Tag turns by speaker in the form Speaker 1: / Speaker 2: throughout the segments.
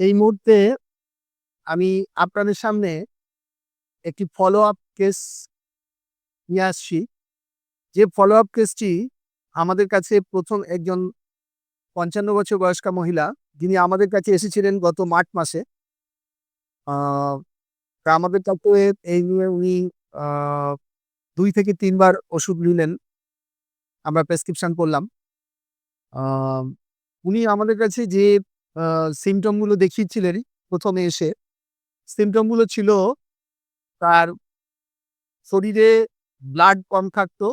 Speaker 1: এই মুহূর্তে আমি আপনাদের সামনে একটি ফলো আপ কেস নিয়ে আসছি। যে ফলো আপ কেসটি আমাদের কাছে প্রথম একজন ৫৫ বছর বয়স্কা মহিলা, যিনি আমাদের কাছে এসেছিলেন গত মার্চ মাসে। আমাদের কাছে এই নিয়ে উনি দুই থেকে তিনবার ওষুধ নিলেন। আমরা প্রেসক্রিপশন করলাম। উনি আমাদের কাছে যে আ সিম্পটমগুলো দেখিয়েছিলেন প্রথমে এসে, সিম্পটমগুলো ছিল তার শরীরে ব্লাড কম থাকতো।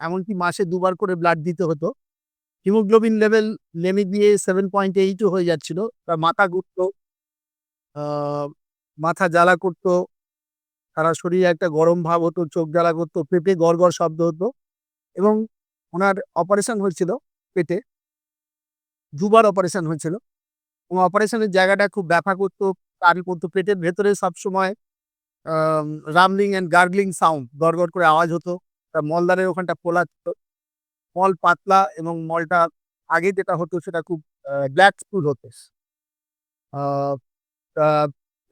Speaker 1: এমনকি মাসে দুবার করে ব্লাড দিতে হতো। হিমোগ্লোবিন লেভেল নেমে গিয়ে 7.8 ও হয়ে যাচ্ছিল। তার মাথা ঘুরতো। মাথা জ্বালা করতো। সারা শরীরে একটা গরম ভাব হতো, চোখ জ্বালা করতো, পেটে গড়, গড় শব্দ হতো এবং ওনার অপারেশন হয়েছিল পেটে। দুবার অপারেশন হয়েছিল অপারেশনের জায়গাটা খুব ব্যথা করতো, কারি করতো। পেটের ভেতরে সবসময় রামলিং অ্যান্ড গার্গলিং সাউন্ড গড়, গড় করে আওয়াজ হতো। তার মলদ্বারের ওখানটা পোলা। মল পাতলা এবং মলটা আগে যেটা হতো সেটা খুব ব্ল্যাক স্টুল হতো। তা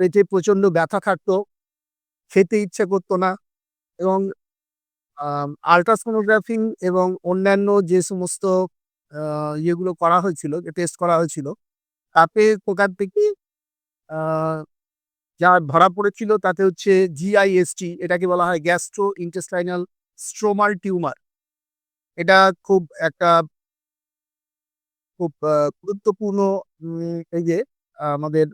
Speaker 1: পেটে প্রচণ্ড ব্যথা থাকতো। খেতে ইচ্ছে করতো না এবং আল্ট্রাসোনোগ্রাফি এবং অন্যান্য যে সমস্ত ইয়েগুলো করা হয়েছিল, টেস্ট করা হয়েছিল, তাতে ওখান থেকে যা ধরা পড়েছিল তাতে হচ্ছে GIST এটাকে বলা হয় গ্যাস্ট্রো ইন্টেস্টাইনাল স্ট্রোমাল টিউমার। এটা খুব একটা খুব গুরুত্বপূর্ণ এই যে, আমাদের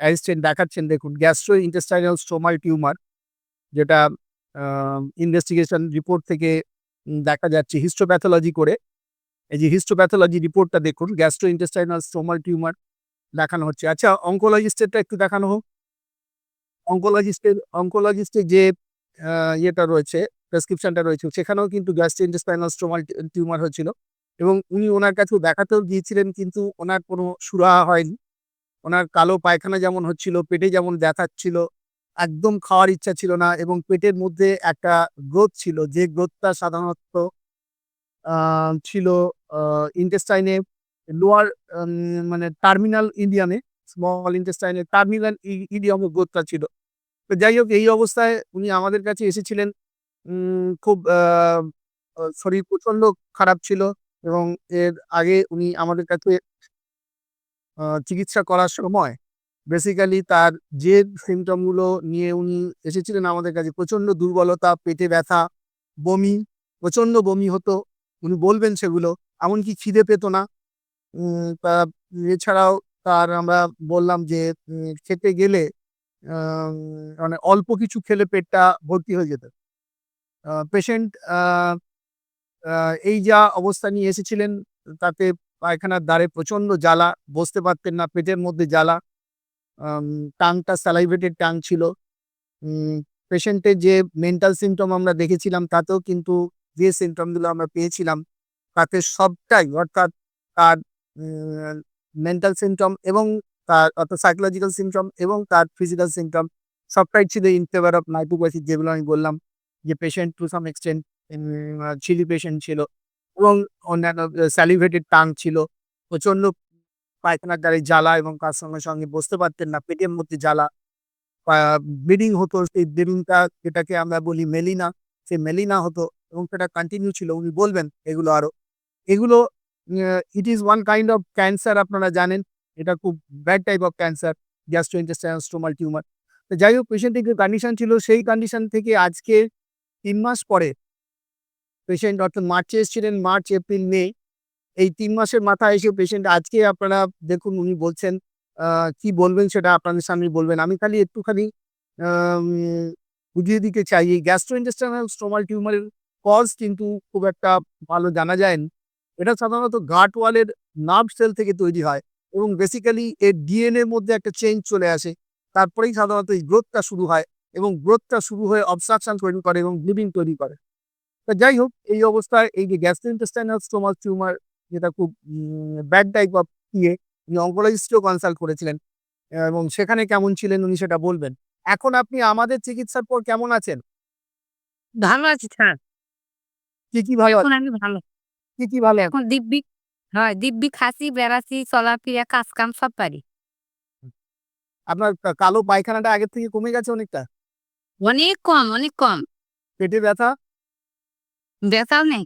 Speaker 1: অ্যাসিস্ট্যান্ট দেখাচ্ছেন দেখুন গ্যাস্ট্রো ইন্টেস্টাইনাল স্ট্রোমাল টিউমার যেটা ইনভেস্টিগেশন রিপোর্ট থেকে দেখা যাচ্ছে হিস্টোপ্যাথোলজি করে। এই যে হিস্টোপ্যাথোলজি রিপোর্টটা দেখুন গ্যাস্ট্রো ইন্টেস্টাইনাল স্ট্রোমাল টিউমার দেখানো হচ্ছে। আচ্ছা অনকোলজিস্টেরটা একটু দেখানো হোক। অঙ্কোলজিস্টের অঙ্কোলজিস্টের যে ইয়েটা রয়েছে, প্রেসক্রিপশনটা রয়েছে সেখানেও কিন্তু গ্যাস্ট্রোইন্টেস্টাইনাল স্ট্রোমাল টিউমার হয়েছিল এবং উনি ওনার কাছেও দেখাতেও গিয়েছিলেন কিন্তু ওনার কোনো সুরাহা হয়নি। ওনার কালো পায়খানা যেমন হচ্ছিল, পেটে যেমন ব্যথাচ্ছিল, একদম খাওয়ার ইচ্ছা ছিল না এবং পেটের মধ্যে একটা গ্রোথ ছিল যে গ্রোথটা সাধারণত ছিল ইন্টেস্টাইনে লোয়ার মানে টার্মিনাল ইলিয়ামে, স্মল ইন্টেস্টাইনে টার্মিনাল ই ইলিয়ামে গ্রোথটা ছিল। তো যাই হোক এই অবস্থায় উনি আমাদের কাছে এসেছিলেন। খুব শরীর প্রচণ্ড খারাপ ছিল এবং এর আগে উনি আমাদের কাছে চিকিৎসা করার সময় বেসিক্যালি তার যে সিম্পটমগুলো নিয়ে উনি এসেছিলেন আমাদের কাছে প্রচণ্ড দুর্বলতা, পেটে ব্যথা, বমি, প্রচণ্ড বমি হতো। উনি বলবেন সেগুলো। এমনকি খিদে পেত না। এছাড়াও তার আমরা বললাম যে খেতে গেলে মানে অল্প কিছু খেলে পেটটা ভর্তি হয়ে যেত। পেশেন্ট এই যা অবস্থা নিয়ে এসেছিলেন তাতে পায়খানার দ্বারে প্রচণ্ড জ্বালা, বসতে পারতেন না, পেটের মধ্যে জ্বালা। টাংটা স্যালাইভেটেড টাং ছিল। পেশেন্টের যে মেন্টাল সিম্পটম আমরা দেখেছিলাম তাতেও কিন্তু যে সিম্পটমগুলো আমরা পেয়েছিলাম তাতে সবটাই অর্থাৎ তার মেন্টাল সিম্পটম এবং তার অর্থাৎ সাইকোলজিক্যাল সিম্পটম এবং তার ফিজিক্যাল সিম্পটম সবটাই ছিল ইন ফেভার অফ নাইট্রোপ্যাথি যেগুলো আমি বললাম যে patient to some extent chilli patient ছিল এবং অন্যান্য স্যালিভেটেড টাং ছিল। প্রচণ্ড পায়খানার দ্বারে জ্বালা এবং তার সঙ্গে, সঙ্গে বসতে পারতেন না। পেটের মধ্যে জ্বালা। ব্লিডিং হতো। সেই ব্লিডিংটা যেটাকে আমরা বলি মেলিনা, সেই মেলিনা হতো এবং সেটা কন্টিনিউ ছিল। উনি বলবেন এগুলো আরও। এগুলো it is one kind of cancer আপনারা জানেন। এটা খুব bad type of cancer gastrointestinal stromal tumour. তো যাই হোক পেশেন্টের যে কন্ডিশন ছিল সেই কন্ডিশন থেকে আজকে তিন মাস পরে পেশেন্ট অর্থাৎ মার্চে এসেছিলেন মার্চ, এপ্রিল, মে এই তিন মাসের মাথায় এসে পেশেন্ট আজকে আপনারা দেখুন উনি বলছেন কি বলবেন সেটা আপনাদের সামনে বলবেন। আমি খালি একটুখানি বুঝিয়ে দিতে চাই এই গ্যাস্ট্রোইন্টেস্টাইনাল স্ট্রোমাল টিউমারের কজ কিন্তু খুব একটা ভালো জানা যায়নি। এটা সাধারণত গাট ওয়ালের নার্ভ সেল থেকে তৈরি হয় এবং বেসিক্যালি এর ডিএনএ মধ্যে একটা চেঞ্জ চলে আসে। তারপরেই সাধারণত এই গ্রোথটা শুরু হয় এবং গ্রোথটা শুরু হয়ে অবস্ট্রাকশন তৈরি করে এবং ব্লিডিং তৈরি করে। তো যাই হোক এই অবস্থায় এই যে গ্যাস্ট্রোইন্টেস্টাইনাল স্ট্রোমাল টিউমার যেটা খুব ব্যাড টাইপ অফ ইয়ে উনি অনকোলজিস্টকেও কনসাল্ট করেছিলেন এবং সেখানে কেমন ছিলেন উনি সেটা বলবেন। এখন আপনি আমাদের চিকিৎসার পর কেমন আছেন?
Speaker 2: ভালো আছি স্যার।
Speaker 1: কি, কি ভালো
Speaker 2: এখন আমি ভালো।
Speaker 1: কি, কি ভালো
Speaker 2: এখন দিব্যি হয় দিব্যি খাচ্ছি, বেড়াচ্ছি, চলাফেরা, কাজ-কাম সব পারি।
Speaker 1: আপনার কালো পায়খানাটা আগের থেকে কমে গেছে অনেকটা?
Speaker 2: অনেক কম অনেক কম।
Speaker 1: পেটে ব্যথা?
Speaker 2: ব্যথা নেই।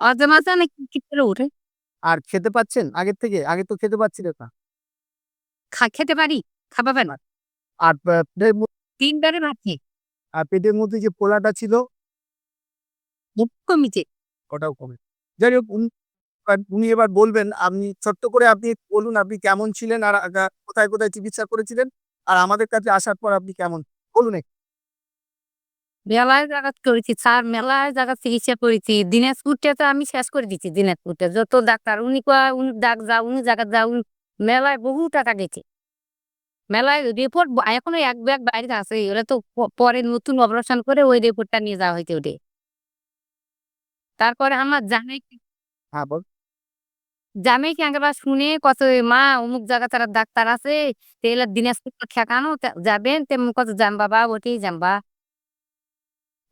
Speaker 2: অর্ধ মাথা অনেক করে উঠে
Speaker 1: আর খেতে পাচ্ছেন আগের থেকে? আগে তো খেতে পাচ্ছিলেন না।
Speaker 2: খা খেতে পারি খাবা পারি
Speaker 1: আর
Speaker 2: তিনবারে ভাত খেয়ে
Speaker 1: আর পেটের মধ্যে যে পোলাটা ছিল
Speaker 2: কমিছে।
Speaker 1: ওটাও কমে। যাই হোক উনি এবার বলবেন, আপনি ছোট্ট করে আপনি বলুন আপনি কেমন ছিলেন আর কোথায় কোথায় চিকিৎসা করেছিলেন? আর আমাদের কাছে আসার পর আপনি কেমন? বলুন
Speaker 2: মেলায় জায়গা করেছি, স্যার মেলায় জায়গা চিকিৎসা করেছি। দিনাজপুরটা তো আমি শেষ করে দিচ্ছি দিনাজপুরটা। যত ডাক্তার, উনি কয়, উনি ডাক যা উনি জায়গা যা উনি মেলায় বহু টাকা গেছে মেলায় রিপোর্ট এখনও এক ব্যাগ বাইরে আছে, ওরা তো পরে নতুন অপারেশন করে ওই রিপোর্টটা নিয়ে যাওয়া হয়েছে ওটা তারপরে আমার জামাই
Speaker 1: হ্যাঁ বল।
Speaker 2: জামাই কি একবার শুনে কত মা অমুক জায়গা তারা ডাক্তার আছে তেলের দিনাজপুর ঠেকানো যাবেন তেমন কত যাম বাবা ওটাই যাম্বা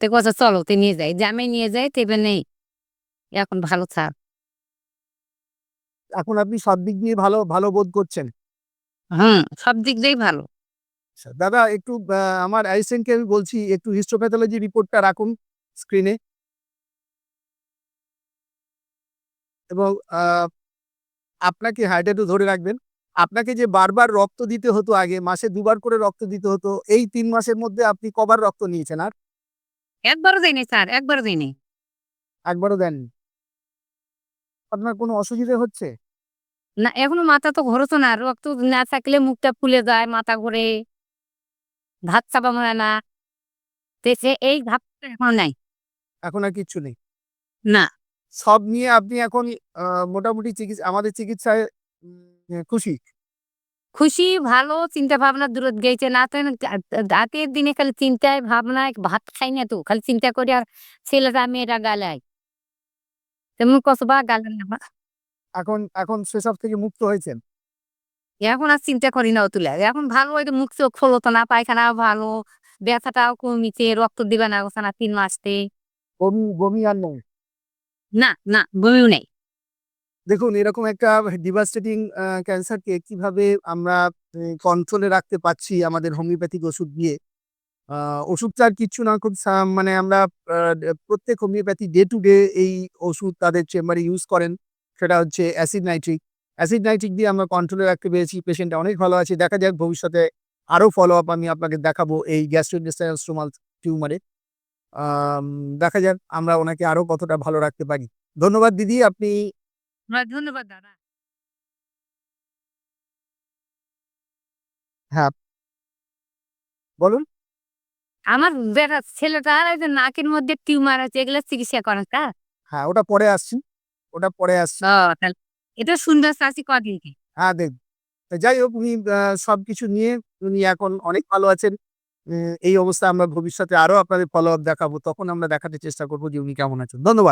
Speaker 2: তে কত চলো তে নিয়ে যাই। জামাই নিয়ে যাই তেবে নেই। এখন ভালো থাক।
Speaker 1: এখন আপনি সব দিক দিয়ে ভালো ভালো বোধ করছেন?
Speaker 2: হুম সব দিক দিয়েই ভালো।
Speaker 1: আচ্ছা, দাদা একটু আমার অ্যাসিস্ট্যান্টকে আমি বলছি একটু হিস্টোপ্যাথোলজি রিপোর্টটা রাখুন স্ক্রিনে এবং আপনাকে একটু ধরে রাখবেন। আপনাকে যে বারবার রক্ত দিতে হতো আগে মাসে দুবার করে রক্ত দিতে হতো এই তিন মাসের মধ্যে আপনি কবার রক্ত নিয়েছেন আর?
Speaker 2: একবারও দেয়নি স্যার একবারও দেয়নি।
Speaker 1: একবারও দেননি? আপনার কোনো অসুবিধা হচ্ছে?
Speaker 2: না এখনও মাথা তো ঘোরতো না রক্ত না থাকলে মুখটা ফুলে যায় মাথা ঘোরে ভাত চাপা মনে না। এই ভাবটা এখন নাই।
Speaker 1: এখন আর কিচ্ছু নেই?
Speaker 2: না।
Speaker 1: সব নিয়ে আপনি এখন মোটামুটি চিকিৎসা আমাদের চিকিৎসায় খুশি?
Speaker 2: খুশি ভালো চিন্তা ভাবনা দূরত গেছে। না তো রাতের দিনে খালি চিন্তায় ভাবনায় ভাত খাই না তো। খালি চিন্তা করি আর ছেলেরা মেয়েরা গালায়। তেমন কতবা গালেন না
Speaker 1: এখন এখন সেসব থেকে মুক্ত হয়েছেন?
Speaker 2: এখন আর চিন্তা করি না তুলে এখন ভালো ওই মুখ চোখ ফলতো না পায়খানা ভালো। ব্যথাটাও কমিছে রক্ত দিবে না তিন মাসতে
Speaker 1: বমি বমি আর নেই?
Speaker 2: না না, বমিও নেই।
Speaker 1: দেখুন, এরকম একটা ডিভাস্টেটিং ক্যান্সারকে কীভাবে আমরা কন্ট্রোলে রাখতে পারছি আমাদের হোমিওপ্যাথিক ওষুধ দিয়ে ওষুধটা কিচ্ছু না, খুব মানে আমরা প্রত্যেক হোমিওপ্যাথি ডে টু ডে এই ওষুধ তাদের চেম্বারে ইউজ করেন, সেটা হচ্ছে অ্যাসিড নাইট্রিক অ্যাসিড নাইট্রিক দিয়ে আমরা কন্ট্রোলে রাখতে পেরেছি পেশেন্টটা অনেক ভালো আছে। দেখা যাক ভবিষ্যতে আরও ফলো আপ আমি আপনাকে দেখাবো এই গ্যাস্ট্রোইন্টেস্টাইনাল স্টোমাল টিউমারে দেখা যাক আমরা ওনাকে আরও কতটা ভালো রাখতে পারি। ধন্যবাদ দিদি আপনি
Speaker 2: ধন্যবাদ দাদা। হ্যাঁ।
Speaker 1: বলুন।
Speaker 2: আমার বেটা ছেলেটা আর ওই যে নাকের মধ্যে টিউমার আছে এগুলো চিকিৎসা করেন তা
Speaker 1: হ্যাঁ ওটা পরে আসছি ওটা পরে আসছি।
Speaker 2: এটা সুন্দর চাষি কদিনকে
Speaker 1: হ্যাঁ দেখ যাই হোক উনি সবকিছু নিয়ে উনি এখন অনেক ভালো আছেন। এই অবস্থা আমরা ভবিষ্যতে আরও আপনাদের ফলো আপ দেখাবো। তখন আমরা দেখাতে চেষ্টা করব যে উনি কেমন আছেন। ধন্যবাদ।